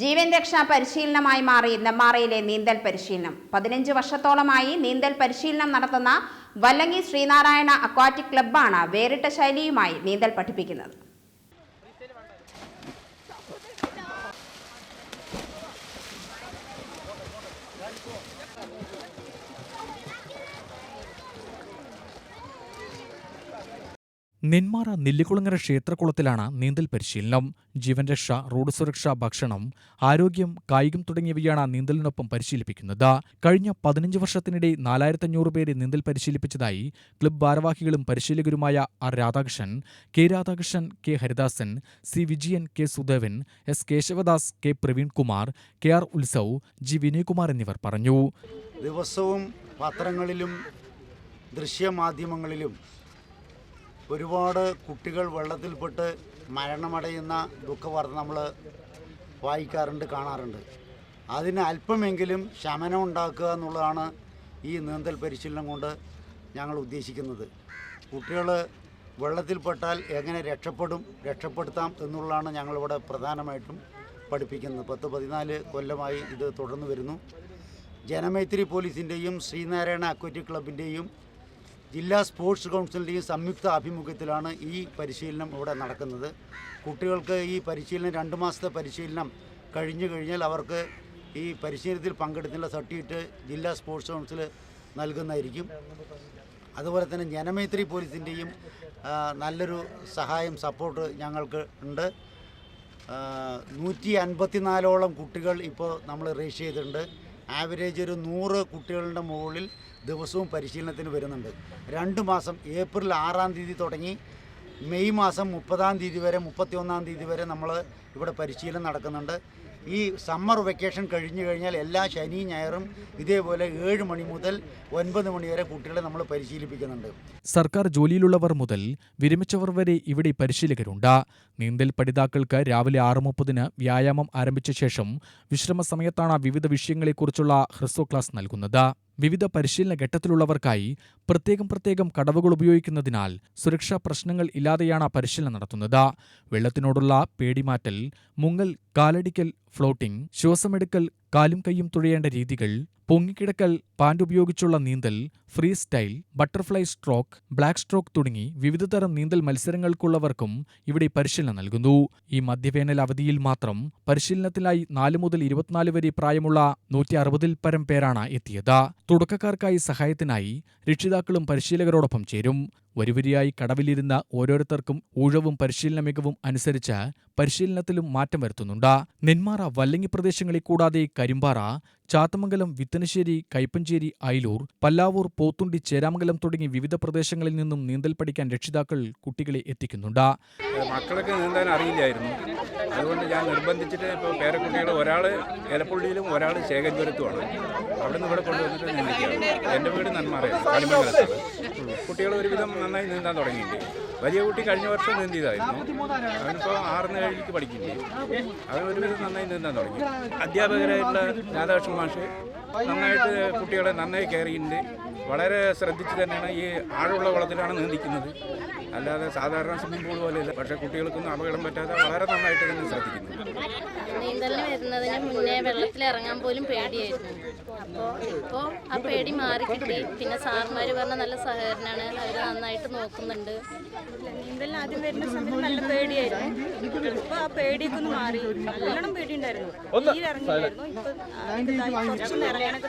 ജീവൻ രക്ഷാ പരിശീലനമായി മാറി നെമ്മാറയിലെ നീന്തൽ പരിശീലനം? പതിനഞ്ച് വർഷത്തോളമായി നീന്തൽ പരിശീലനം നടത്തുന്ന വല്ലങ്ങി ശ്രീനാരായണ അക്വാറ്റിക് ക്ലബ്ബാണ് വേറിട്ട ശൈലിയുമായി നീന്തൽ പഠിപ്പിക്കുന്നത്. നെന്മാറ നെല്ലിക്കുളങ്ങര ക്ഷേത്രക്കുളത്തിലാണ് നീന്തൽ പരിശീലനം. ജീവൻ രക്ഷ റോഡ് സുരക്ഷ ഭക്ഷണം ആരോഗ്യം കായികം തുടങ്ങിയവയാണ് നീന്തലിനൊപ്പം പരിശീലിപ്പിക്കുന്നത്. കഴിഞ്ഞ പതിനഞ്ച് വർഷത്തിനിടെ നാലായിരത്തഞ്ഞൂറ് പേരെ നീന്തൽ പരിശീലിപ്പിച്ചതായി ക്ലബ് ഭാരവാഹികളും പരിശീലകരുമായ R Radhakrishnan K Radhakrishnan K Haridasan C Vijayan K Sudevan S Keshavdas K Praveenkumar K R Utsav G Vinayakumar എന്നിവർ പറഞ്ഞു. ദിവസവും പത്രങ്ങളിലും ദൃശ്യമാധ്യമങ്ങളിലും ഒരുപാട് കുട്ടികൾ വെള്ളത്തിൽപ്പെട്ട് മരണമടയുന്ന ദുഃഖവാർത്ത നമ്മൾ വായിക്കാറുണ്ട് കാണാറുണ്ട്. അതിന് അല്പമെങ്കിലും ശമനം ഉണ്ടാക്കുക എന്നുള്ളതാണ് ഈ നീന്തൽ പരിശീലനം കൊണ്ട് ഞങ്ങൾ ഉദ്ദേശിക്കുന്നത്. കുട്ടികൾ വെള്ളത്തിൽപ്പെട്ടാൽ എങ്ങനെ രക്ഷപ്പെടും രക്ഷപ്പെടുത്താം എന്നുള്ളതാണ് ഞങ്ങളിവിടെ പ്രധാനമായിട്ടും പഠിപ്പിക്കുന്നത്. പത്ത് പതിനാല് കൊല്ലമായി ഇത് തുടർന്നു വരുന്നു. ജനമൈത്രി പോലീസിന്റെയും ശ്രീനാരായണ അക്വറ്റിക് ക്ലബിന്റെയും ജില്ലാ സ്പോർട്സ് കൗൺസിലിന്റെയും സംയുക്ത ആഭിമുഖ്യത്തിലാണ് ഈ പരിശീലനം ഇവിടെ നടക്കുന്നത്. കുട്ടികൾക്ക് ഈ പരിശീലനം രണ്ട് മാസത്തെ പരിശീലനം കഴിഞ്ഞു കഴിഞ്ഞാൽ അവർക്ക് ഈ പരിശീലനത്തിൽ പങ്കെടുക്കുന്ന സർട്ടിഫിക്കറ്റ് ജില്ലാ സ്പോർട്സ് കൗൺസിൽ നൽകുന്നതായിരിക്കും. അതുപോലെ തന്നെ ജനമൈത്രി പോലീസിന്റെയും നല്ലൊരു സഹായം സപ്പോർട്ട് ഞങ്ങൾക്ക് ഉണ്ട്. നൂറ്റി അൻപത്തിനാലോളം കുട്ടികൾ ഇപ്പോൾ നമ്മൾ രജിസ്റ്റർ ചെയ്തിട്ടുണ്ട്. ആവറേജ് ഒരു നൂറ് കുട്ടികളുടെ മുകളിൽ ദിവസവും പരിശീലനത്തിന് വരുന്നുണ്ട്. രണ്ട് മാസം ഏപ്രിൽ ആറാം തീയതി തുടങ്ങി മെയ് മാസം മുപ്പതാം തീയതി വരെ മുപ്പത്തി ഒന്നാം തീയതി വരെ നമ്മൾ ഇവിടെ പരിശീലനം നടക്കുന്നുണ്ട്. ഈ സമ്മർ വെക്കേഷൻ കഴിഞ്ഞു കഴിഞ്ഞാൽ എല്ലാ ശനി ഞായറും ഇതേപോലെ ഏഴ് മണി മുതൽ ഒൻപത് മണി വരെ കുട്ടികളെ നമ്മൾ പരിശീലിപ്പിക്കുന്നുണ്ട്. സർക്കാർ ജോലിയിലുള്ളവർ മുതൽ വിരമിച്ചവർ വരെ ഇവിടെ പരിശീലകരുണ്ട്. നീന്തൽ പഠിതാക്കൾക്ക് രാവിലെ ആറ് മുപ്പതിന് വ്യായാമം ആരംഭിച്ച ശേഷം വിശ്രമ സമയത്താണ് വിവിധ വിഷയങ്ങളെക്കുറിച്ചുള്ള ഹ്രസ്വ ക്ലാസ് നൽകുന്നത്. വിവിധ പരിശീലന ഘട്ടത്തിലുള്ളവർക്കായി പ്രത്യേകം പ്രത്യേകം കടവുകൾ ഉപയോഗിക്കുന്നതിനാൽ സുരക്ഷാ പ്രശ്നങ്ങൾ ഇല്ലാതെയാണ് പരിശീലനം നടത്തുന്നത്. വെള്ളത്തിനോടുള്ള പേടിമാറ്റൽ മുങ്ങൽ കാലടിക്കൽ ഫ്ലോട്ടിംഗ് ശ്വാസമെടുക്കൽ കാലും കൈയും തുഴയേണ്ട രീതികൾ പൊങ്ങിക്കിടക്കൽ പാൻഡുപയോഗിച്ചുള്ള നീന്തൽ free style butterfly stroke back stroke തുടങ്ങി വിവിധതരം നീന്തൽ മത്സരങ്ങൾക്കുള്ളവർക്കും ഇവിടെ പരിശീലനം നൽകുന്നു. ഈ മധ്യവേനൽ അവധിയിൽ മാത്രം പരിശീലനത്തിനായി നാല് മുതൽ ഇരുപത്തിനാല് വരെ പ്രായമുള്ള നൂറ്റി അറുപതിൽ പരം പേരാണ് എത്തിയത്. തുടക്കക്കാർക്കായി സഹായത്തിനായി രക്ഷിതാക്കളും പരിശീലകരോടൊപ്പം ചേരും. വരിവരിയായി കടവിലിരുന്ന ഓരോരുത്തർക്കും ഊഴവും പരിശീലന മികവും അനുസരിച്ച് പരിശീലനത്തിലും മാറ്റം വരുത്തുന്നുണ്ട്. നെന്മാറ വല്ലങ്ങി പ്രദേശങ്ങളിൽ കൂടാതെ കരിമ്പാറ ചാത്തമംഗലം വിത്തനശ്ശേരി കൈപ്പഞ്ചേരി അയലൂർ പല്ലാവൂർ പോത്തുണ്ടി ചേരാമംഗലം തുടങ്ങി വിവിധ പ്രദേശങ്ങളിൽ നിന്നും നീന്തൽ പഠിക്കാൻ രക്ഷിതാക്കൾ കുട്ടികളെ എത്തിക്കുന്നുണ്ട്. മക്കൾക്ക് നീന്താൻ അറിയില്ലായിരുന്നു. അതുകൊണ്ട് ഞാൻ നിർബന്ധിച്ചിട്ട് ഇപ്പോൾ പേരക്കുട്ടികൾ ഒരാൾ എലപ്പുള്ളിയിലും ഒരാൾ ശേഖരപുരത്തുമാണ് അവിടെ നിന്ന് ഇവിടെ കൊണ്ടുവന്നിട്ട് എന്റെ വീട് നന്മാറയാണ് കളിമംഗലത്താണ് കുട്ടികൾ ഒരുവിധം നന്നായി നീന്താൻ തുടങ്ങിയിട്ടുണ്ട് വലിയ കുട്ടി കഴിഞ്ഞ വർഷം നീന്തിയതായിരുന്നു. അവനിപ്പോൾ ആറിന് ഏഴിലേക്ക് പഠിക്കുന്നുണ്ട് അവൻ ഒരുവിധം നന്നായി നീന്താൻ തുടങ്ങി. അധ്യാപകരായിട്ടുള്ള രാധാകൃഷ്ണൻ മാഷ് നന്നായിട്ട് കുട്ടികളെ നന്നായി കെയർ ചെയ്യുന്നുണ്ട്. വളരെ ശ്രദ്ധിച്ച് തന്നെയാണ് ഈ ആഴമുള്ള കുളത്തിലാണ് നീന്തിക്കുന്നത് അല്ലാതെ സാധാരണ സ്വിമ്മിംഗ് പൂൾ പോലെയല്ല. പക്ഷേ കുട്ടികൾക്കൊന്നും അപകടം പറ്റാതെ വളരെ നന്നായിട്ട് തന്നെ ശ്രദ്ധിക്കുന്നു. നീന്തലിന് വരുന്നതിന് മുന്നേ വെള്ളത്തിൽ ഇറങ്ങാൻ പോലും പേടിയായിരുന്നു. അപ്പോൾ ഇപ്പോൾ ആ പേടി മാറി കിട്ടി പിന്നെ സാർമാർ പറഞ്ഞ നല്ല സഹകരണമാണ് അവർ നന്നായിട്ട് നോക്കുന്നുണ്ട്. നീന്തലിന് ആദ്യം വരുന്ന സമയത്ത് നല്ല പേടിയായിരുന്നു. ഇപ്പോൾ ആ പേടിയൊക്കെ ഒന്ന് മാറി. നല്ലോണം പേടിയുണ്ടായിരുന്നു. തീരെ ഇറങ്ങില്ലായിരുന്നു ഇപ്പൊ ഇറങ്ങാനൊക്കെ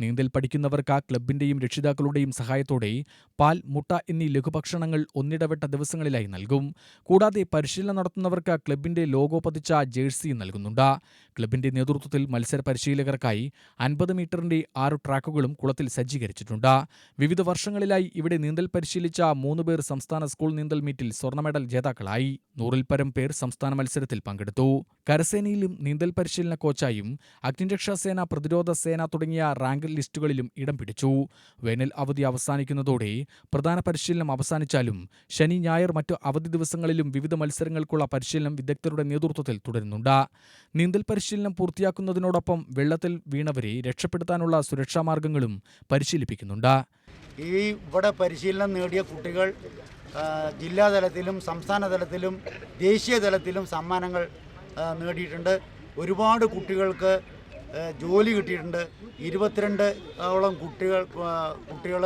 നീന്തൽ പഠിക്കുന്നവർക്ക് ആ ക്ലബിന്റെയും രക്ഷിതാക്കളുടെയും സഹായത്തോടെ പാൽ മുട്ട എന്നീ ലഘുഭക്ഷണങ്ങൾ ഒന്നിടവിട്ട ദിവസങ്ങളിലായി നൽകും. കൂടാതെ പരിശീലനം നടത്തുന്നവർക്ക് ക്ലബിന്റെ ലോഗോ പതിച്ച ജേഴ്സി നൽകുന്നുണ്ട്. ക്ലബിന്റെ നേതൃത്വത്തിൽ മത്സര പരിശീലകർക്കായി അൻപത് മീറ്ററിന്റെ ആറ് ട്രാക്കുകളും കുളത്തിൽ സജ്ജീകരിച്ചിട്ടുണ്ട്. വിവിധ വർഷങ്ങളിലായി ഇവിടെ നീന്തൽ പരിശീലിച്ച മൂന്ന് പേർ സംസ്ഥാന സ്കൂൾ നീന്തൽ മീറ്റിൽ സ്വർണ മെഡൽ ജേതാക്കളായി. നൂറിൽ പരം പേർ സംസ്ഥാന മത്സരത്തിൽ പങ്കെടുത്തു. കരസേനയിലും നീന്തൽ പരിശീലന കോച്ചായും അഗ്നിരക്ഷാസേന പ്രതിരോധ സേന തുടങ്ങിയ റാങ്ക് ലിസ്റ്റുകളിലും ഇടം പിടിച്ചു. വേനൽ അവധി അവസാനിക്കുന്നതോടെ പ്രധാന പരിശീലനം അവസാനിച്ചാലും ശനി ഞായർ മറ്റു അവധി ദിവസങ്ങളിലും വിവിധ മത്സരങ്ങൾക്കുള്ള പരിശീലനം വിദഗ്ധരുടെ നേതൃത്വത്തിൽ തുടരുന്നുണ്ട്. നീന്തൽ പരിശീലനം പൂർത്തിയാക്കുന്നതിനോടൊപ്പം വെള്ളത്തിൽ വീണവരെ രക്ഷപ്പെടുത്താനുള്ള സുരക്ഷാ മാർഗങ്ങളും പരിശീലിപ്പിക്കുന്നുണ്ട്. ഈ ഇവിടെ പരിശീലനം നേടിയ കുട്ടികൾ ജില്ലാതലത്തിലും സംസ്ഥാന തലത്തിലും ദേശീയ തലത്തിലും സമ്മാനങ്ങൾ നേടിയിട്ടുണ്ട്. ഒരുപാട് കുട്ടികൾക്ക് ജോലി കിട്ടിയിട്ടുണ്ട്. ഇരുപത്തിരണ്ട് ഓളം കുട്ടികൾ കുട്ടികൾ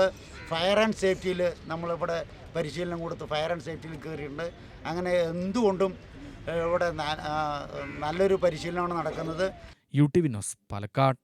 ഫയർ ആൻഡ് സേഫ്റ്റിയിൽ നമ്മളിവിടെ പരിശീലനം കൊടുത്ത് ഫയർ ആൻഡ് സേഫ്റ്റിയിൽ കയറിയിട്ടുണ്ട് അങ്ങനെ എന്തുകൊണ്ടും ഇവിടെ നല്ലൊരു പരിശീലനമാണ് നടക്കുന്നത്. U T Vinod Palakkad.